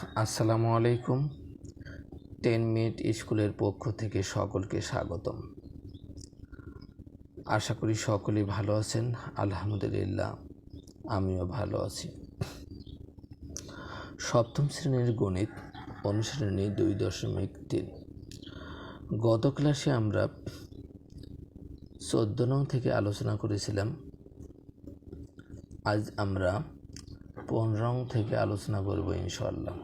আসসালামু আলাইকুম। Ten minute স্কুলের পক্ষ থেকে সকলকে স্বাগতম। আশা করি সকলেই ভালো আছেন। আলহামদুলিল্লাহ, আমিও ভালো আছি। সপ্তম শ্রেণির গণিত অনুশ্রেণী দুই দশমিক তিন। গত ক্লাসে আমরা চোদ্দ নং থেকে আলোচনা করেছিলাম। আজ আমরা পনেরো রং থেকে আলোচনা করব ইনশাল্লাহ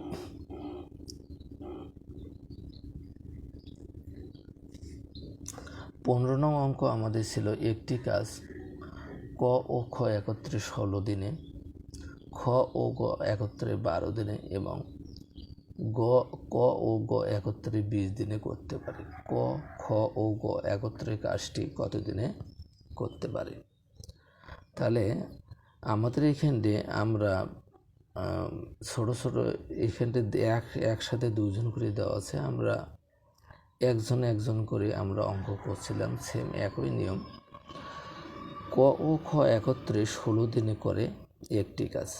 পনেরো নং অঙ্ক আমাদের ছিল একটি কাজ, ক ও খ একত্রে ষোলো দিনে, খ ও গ একত্রে বারো দিনে এবং গ, ক ও গ একত্রে বিশ দিনে করতে পারে। ক, খ ও গ একত্রে কাজটি কত দিনে করতে পারে? তাহলে আমাদের এখানে আমরা আম, ছোট ছোট এখানটা এক একসাথে দুজন করে দেওয়া আছে। আমরা একজন একজন করে আমরা অঙ্ক করছিলাম সেম একই নিয়ম। ক ও খ একত্রে ষোলো দিনে করে একটি কাজ।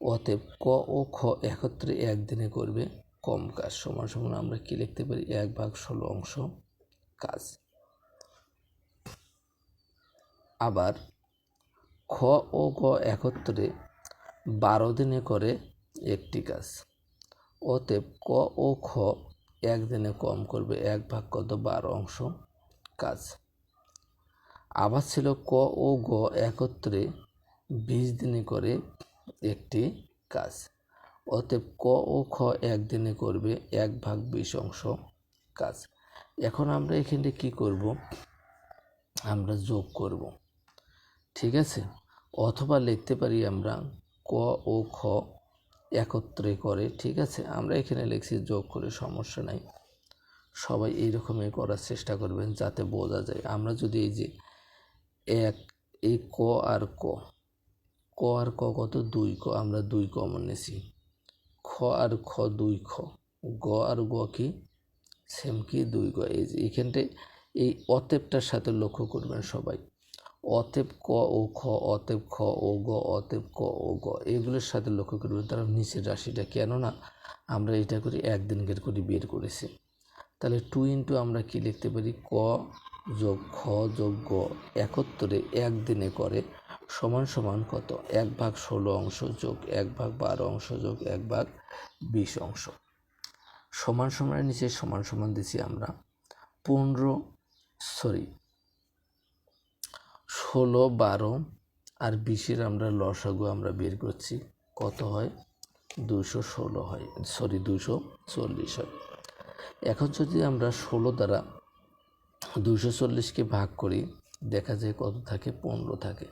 অতএব ক ও খ একত্রে একদিনে করবে কম কাজ। সমান সমান আমরা কী লিখতে পারি? এক ভাগ ষোলো অংশ কাজ। আবার খ ও গ একত্রে বারো দিনে করে একটি কাজ। অতএব ক ও খ একদিনে কম করবে এক ভাগ কত? বারো অংশ কাজ। আবার ছিল ক ও গ একত্রে বিশ দিনে করে একটি কাজ। অতএব ক ও খ একদিনে করবে এক ভাগ বিশ অংশ কাজ। এখন আমরা এখানে কি করব? আমরা যোগ করব। ঠিক আছে? অথবা লিখতে পারি আমরা ক ও খ একত্রে করে, ঠিক আছে? আমরা এখানে লিখছি যোগ করে সমস্যা নাই। সবাই এইরকমই করার চেষ্টা করবেন যাতে বোঝা যায়। আমরা যদি এই যে এক, এই ক আর ক ক আর ক কত? দুই ক, আমরা দুই কমন নিছি। খ আর খ দুই খ, গ আর গ কি? সেম কি? দুই গ। এই যে এখানটায় এই অতেপটার সাথে লক্ষ্য করবেন সবাই। অতেপ ক ও খ অতেপ খ ও গ অতেপ ক ও গ, এগুলোর সাথে লক্ষ্য করবেন তারা নিচের রাশিটা কেননা আমরা এটা করি একদিনকের করে বের করেছি। তাহলে টু ইন্টু আমরা কি লিখতে পারি? ক যোগ খ যোগ গ একত্তরে একদিনে করে সমান সমান কত? এক ভাগ ষোলো অংশ যোগ এক ভাগ বারো অংশ যোগ এক ভাগ বিশ অংশ। সমান সমানের নিচে সমান সমান দিছি আমরা। পনেরো সরি ষোলো, বারো আর বিশের আমরা লসাগু আমরা বের করছি। কত হয়? দুশো ষোলো হয়। সরি দুশো চল্লিশ হয়। এখন যদি আমরা ষোলো দ্বারা দুশো চল্লিশকে ভাগ করি, দেখা যায় কত থাকে? পনেরো থাকে।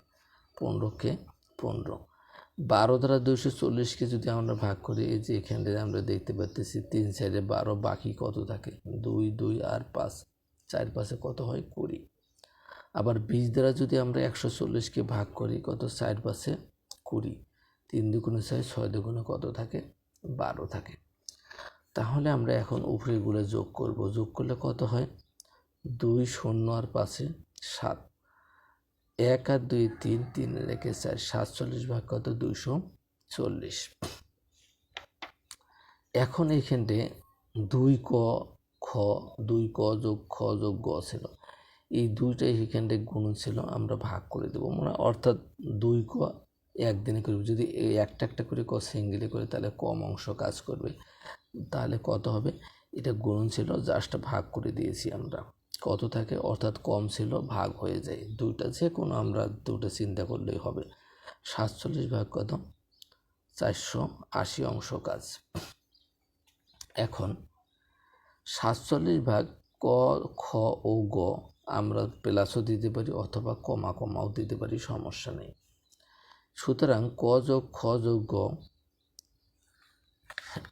পনেরোকে পনেরো। বারো দ্বারা দুশো চল্লিশকে যদি আমরা ভাগ করি, এই যে এখানে আমরা দেখতে পাচ্ছি তিন সাইডে বারো, বাকি কত থাকে? দুই দুই আর পাঁচ। চার পাঁচে কত হয়? কুড়ি। আবার বিশ দ্বারা যদি আমরা একশো চল্লিশকে ভাগ করি, কত? চার পাশে কুড়ি। তিন দুগুণে ছয় ছয় দুগুণে কত থাকে? বারো থাকে। তাহলে আমরা এখন উপরেগুলো যোগ করব। যোগ করলে কত হয়? দুই শূন্য আর পাশে সাত। এক আর দুই তিন তিন রেখে চার। সাতচল্লিশ ভাগ কত? দুইশো চল্লিশ। এখন এইখানে দুই ক, খ, দুই ক যোগ খ যোগ গ ছিল। এই দুইটাই এখানটা গুণ ছিল, আমরা ভাগ করে দেবো। মানে অর্থাৎ দুই ক একদিনে করবে। যদি এই একটা একটা করে ক সিঙ্গেলে করে তাহলে কম অংশ কাজ করবে, তাহলে কত হবে? এটা গুণ ছিল জাস্ট ভাগ করে দিয়েছি আমরা। কত থাকে? অর্থাৎ কম ছিল, ভাগ হয়ে যায়। দুইটা যে কোনো আমরা দুটো চিন্তা করলেই হবে। সাতচল্লিশ ভাগ কত? চারশো আশি অংশ কাজ। এখন সাতচল্লিশ ভাগ ক, খ ও গ আমরা প্লাসও দিতে পারি অথবা কমা কমাও দিতে পারি, সমস্যা নেই। সুতরাং ক যোগ খ যোগ গ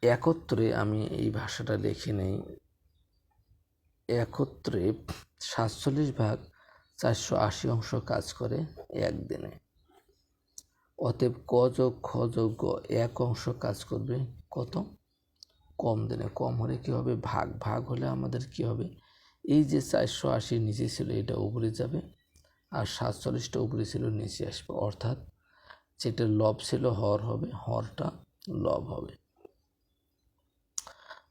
একত্রে আমি এই ভাষাটা লিখে নেই। একত্রে সাতচল্লিশ ভাগ চারশো আশি অংশ কাজ করে একদিনে অতএব ক যোগ খ যোগ গ এক অংশ কাজ করবে কত? কম দিনে। কম হলে কী হবে? ভাগ ভাগ হলে আমাদের কী হবে? এই যে চারশো আশির নিচে ছিল, এটা উপরে যাবে। আর সাতচল্লিশটা উপরে ছিল, নিচে আসবে। অর্থাৎ যেটা লব ছিল, হর হবে। হরটা লব হবে।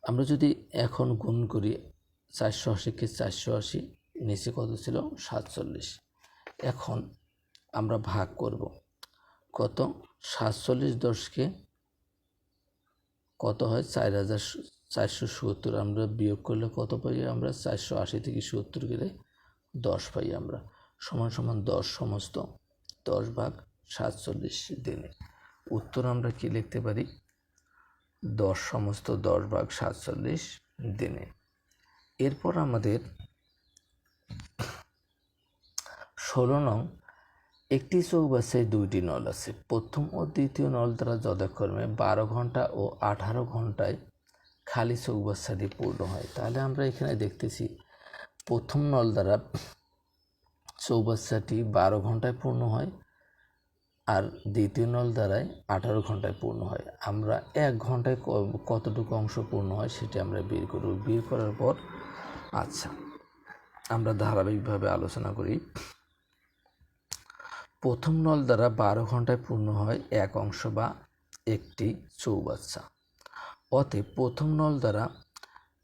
আমরা যদি এখন গুণ করি, চারশো আশিকে চারশো আশি, নিচে কত ছিল? সাতচল্লিশ। এখন আমরা ভাগ করব। কত? সাতচল্লিশ দশকে কত হয়? চার হাজার চারশো সত্তর আমরা বিয়োগ করলে কত পাই? আমরা চারশো আশি থেকে সত্তর গেলে দশ পাই আমরা। সমান সমান দশ সমস্ত দশ ভাগ সাতচল্লিশ দিনে। উত্তর আমরা কি লিখতে পারি? দশ সমস্ত দশ ভাগ সাতচল্লিশ দিনে। এরপর আমাদের ষোলো নং একটি চৌবাচ্চায় দুইটি নল আছে। প্রথম ও দ্বিতীয় নল দ্বারা যথাক্রমে বারো ঘণ্টা ও আঠারো ঘন্টায় খালি চৌবাচ্চাটি পূর্ণ হয়। তাহলে আমরা এখানে দেখতেছি, প্রথম নল দ্বারা চৌবাচ্চাটি বারো ঘন্টায় পূর্ণ হয় আর দ্বিতীয় নল দ্বারাই আঠারো ঘন্টায় পূর্ণ হয়। আমরা এক ঘন্টায় কতটুকু অংশ পূর্ণ হয় সেটি আমরা বের করব। বের করার পর আচ্ছা আমরা ধারাবাহিকভাবে আলোচনা করি। প্রথম নল দ্বারা বারো ঘন্টায় পূর্ণ হয় এক অংশ বা একটি চৌবাচ্চা। অতএব প্রথম নল দ্বারা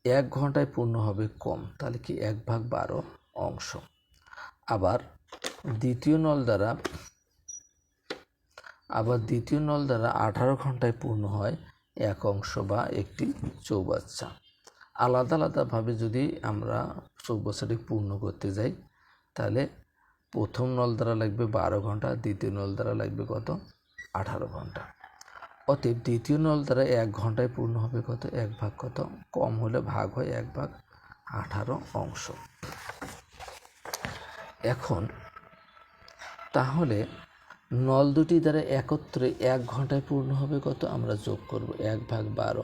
এক ঘন্টায় পূর্ণ হবে কম, তাহলে কি এক ভাগ বারো অংশ। আবার দ্বিতীয় নল দ্বারা, আবার দ্বিতীয় নল দ্বারা আঠারো ঘন্টায় পূর্ণ হয় এক অংশ বা একটি চৌবাচ্চা। আলাদা আলাদাভাবে যদি আমরা চৌবাচ্চাটি পূর্ণ করতে যাই, তাহলে প্রথম নল দ্বারা লাগবে বারো ঘণ্টা, দ্বিতীয় নল দ্বারা লাগবে কত? আঠারো ঘণ্টা। অতএব দ্বিতীয় নল দ্বারা এক ঘন্টায় পূর্ণ হবে কত? এক ভাগ কত? কম হলে ভাগ হয় এক ভাগ আঠারো অংশ। এখন তাহলে নল দুটি দ্বারা একত্রে এক ঘন্টায় পূর্ণ হবে কত? আমরা যোগ করব এক ভাগ বারো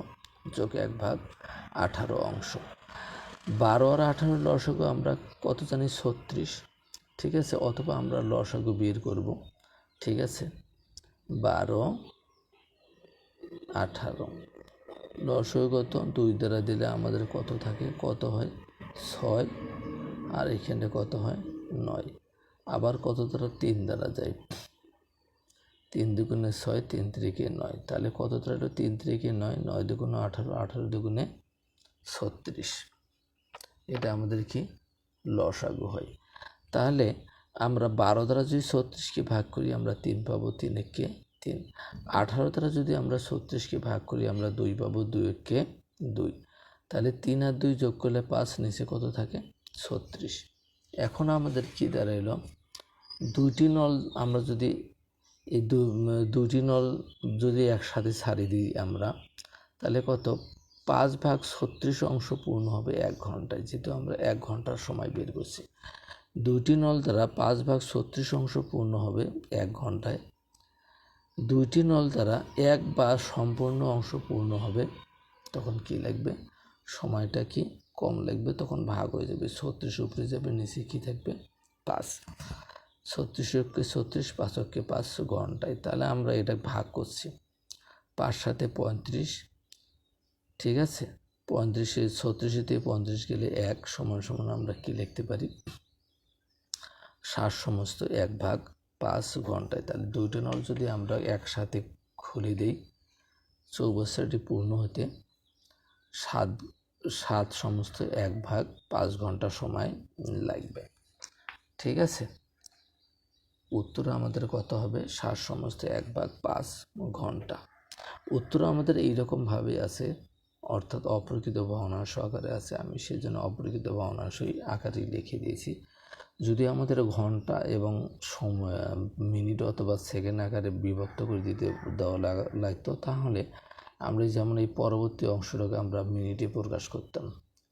যোগ এক ভাগ আঠারো অংশ। বারো আর আঠারো লসগু আমরা কত জানি? ছত্রিশ। ঠিক আছে? অথবা আমরা লসাগু বের করব। ঠিক আছে? বারো আঠারো। লসগু কত দুই দ্বারা দিলে আমাদের কত থাকে? কত হয়? ছয়। আর এখানে কত হয়? নয়। আবার কত দ্বারা? তিন দ্বারা যায়। তিন দুগুণে ছয়, তিন তিরিকে নয়। তাহলে কত দ্বারা তিন তিরিকে নয় নয় দুগুণে আঠারো আঠারো দুগুণে ছত্রিশ। এটা আমাদের কি? লসাগু হয়। তাহলে আমরা বারো দ্বারা যদি ছত্রিশকে ভাগ করি, আমরা তিন পাবো তিন একে তিন। আঠারো দ্বারা যদি আমরা ছত্রিশকে ভাগ করি, আমরা দুই পাবো দুই একে দুই। তাহলে তিন আর দুই যোগ করলে পাঁচ, নিচে কত থাকে? ছত্রিশ। এখন আমাদের কি দাঁড়াইলো? দুইটি নল আমরা যদি এই দুটি নল যদি একসাথে ছাড়ি দিই আমরা, তাহলে কত? পাঁচ ভাগ ছত্রিশ অংশ পূর্ণ হবে এক ঘন্টায়, যেহেতু আমরা এক ঘণ্টার সময় বের করছি। দুইটি নল দ্বারা পাঁচ ভাগ ছত্রিশ অংশ পূর্ণ হবে এক ঘন্টায়। দুইটি নল দ্বারা এক বা সম্পূর্ণ অংশ পূর্ণ হবে, তখন কি লাগবে? সময়টা কি কম লাগবে? তখন ভাগ হয়ে যাবে। ছত্রিশ উপরে যাবে, নিচে কি থাকবে? পাঁচ। ছত্রিশকে ছত্রিশ পাঁচককে পাঁচ ঘন্টায়। তাহলে আমরা এটা ভাগ করছি। পাঁচ সাথে পঁয়ত্রিশ, ঠিক আছে? পঁয়ত্রিশে ছত্রিশে থেকে পঁয়ত্রিশ গেলে এক, সমান সমান আমরা কি লিখতে পারি? ষাট সমস্ত এক ভাগ পাঁচ ঘন্টায়। তাহলে দুইটা নল যদি আমরা একসাথে খুলে দিই চৌবছরটি পূর্ণ হতে সাত সাত সমস্ত এক ভাগ পাঁচ ঘণ্টা সময় লাগবে। ঠিক আছে? উত্তর আমাদের কত হবে? সাত সমস্ত এক ভাগ পাঁচ ঘণ্টা। উত্তর আমাদের এইরকমভাবে আছে, অর্থাৎ অপ্রকৃত ভগ্নাংশ আকারে আছে। আমি সেই জন্য অপ্রকৃত ভগ্নাংশই আকারে লিখে দিয়েছি। যদি আমাদের ঘণ্টা এবং সময় মিনিট অথবা সেকেন্ড আকারে বিভক্ত করে দিতে, দেওয়া লাগা- লাগতো, তাহলে আমরা যেমন এই পরবর্তী অংশটাকে আমরা মিনিটে প্রকাশ করতাম,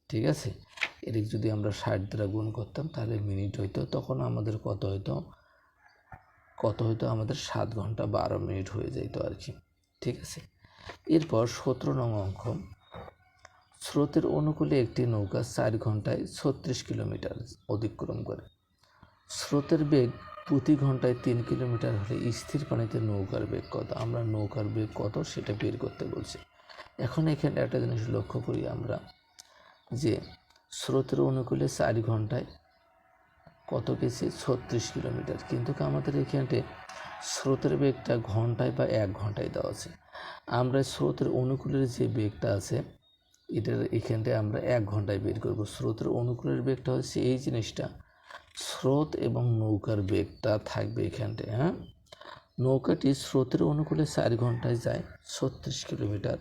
ঠিক আছে? এদিক যদি আমরা ষাট দ্বারা গুণ করতাম, তাহলে মিনিট হইতো, তখন আমাদের কত হইতো? কত হইতো? আমাদের সাত ঘণ্টা বারো মিনিট হয়ে যেত আর কি, ঠিক আছে? এরপর সতেরো নং অঙ্ক। স্রোতের অনুকূলে একটি নৌকা চার ঘন্টায় ছত্রিশ কিলোমিটার অতিক্রম করে। স্রোতের বেগ প্রতি ঘন্টায় তিন কিলোমিটার হলে স্থির পানিতে নৌকার বেগ কত? আমরা নৌকার বেগ কত সেটা বের করতে বলছি। এখন এখানে একটা জিনিস লক্ষ্য করি আমরা যে স্রোতের অনুকূলে চার ঘন্টায় কত গেছে? ছত্রিশ কিলোমিটার। কিন্তু আমাদের এখানে স্রোতের বেগটা ঘন্টায় বা এক ঘন্টায় দেওয়া আছে। আমরা স্রোতের অনুকূলের যে বেগটা আছে, এটার এখানটায় আমরা এক ঘন্টায় বের করব। স্রোতের অনুকূলের বেগটা হচ্ছে এই জিনিসটা। স্রোত এবং নৌকার বেগটা থাকবে এখানটায় হ্যাঁ? নৌকাটি স্রোতের অনুকূলে চার ঘন্টায় যায়, ছত্রিশ কিলোমিটার।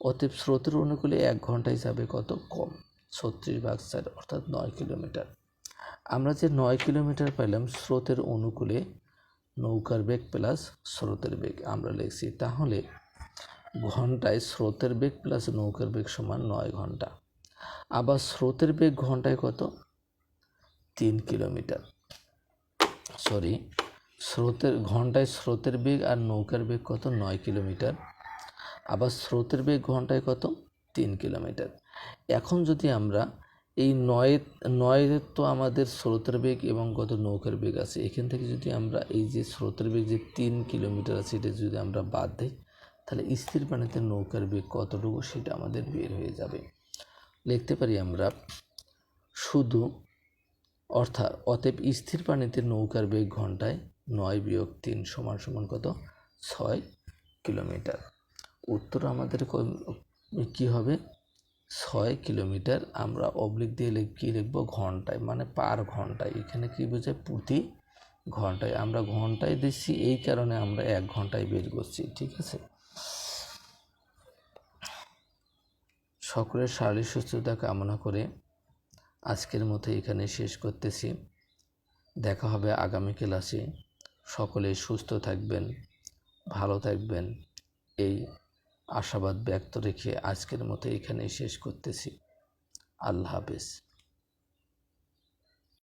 অতএব স্রোতের অনুকূলে এক ঘন্টায় যাবে কত? কম, ছত্রিশ ভাগ চার, অর্থাৎ নয় কিলোমিটার। আমরা যে নয় কিলোমিটার পেলাম স্রোতের অনুকূলে নৌকার বেগ প্লাস স্রোতের বেগ, আমরা লিখছি, তাহলে ঘন্টায় স্রোতের বেগ প্লাস নৌকার বেগ সমান নয় ঘণ্টা। আবার স্রোতের বেগ ঘন্টায় কত? তিন কিলোমিটার। সরি স্রোতের, ঘন্টায় স্রোতের বেগ আর নৌকার বেগ কত? নয় কিলোমিটার। আবার স্রোতের বেগ ঘন্টায় কত? তিন কিলোমিটার। এখন যদি আমরা এই নয়, নয়ের তো আমাদের স্রোতের বেগ এবং কত নৌকার বেগ আছে, এখান থেকে যদি আমরা এই যে স্রোতের বেগ যে তিন কিলোমিটার আছে, এটা যদি আমরা বাদ দিই, তাহলে স্থির পানিতে নৌকার বেগ কতটুকু সেটা আমাদের বের হয়ে যাবে। লিখতে পারি আমরা, শুধু অর্থাৎ অতএব স্থির পানিতে নৌকার বেগ ঘন্টায় নয় বিয়োগ তিন সমান সমান কত? ছয় কিলোমিটার। উত্তর আমাদের কী হবে? ছয় কিলোমিটার আমরা অবলিক দিয়ে কী লিখব? ঘন্টায় মানে পার ঘন্টায়। এখানে কী বোঝায়? প্রতি ঘন্টায়। আমরা ঘন্টায় দিচ্ছি, এই কারণে আমরা এক ঘন্টায় বের করছি, ঠিক আছে? সকলের শারীরিক সুস্থতা কামনা করে আজকের মতো এখানে শেষ করতেছি। দেখা হবে আগামী ক্লাসে। সকলে সুস্থ থাকবেন, ভালো থাকবেন। এই আশাবাদ ব্যক্ত রেখে আজকের মতো এখানেই শেষ করতেছি। আল্লাহ হাফেজ।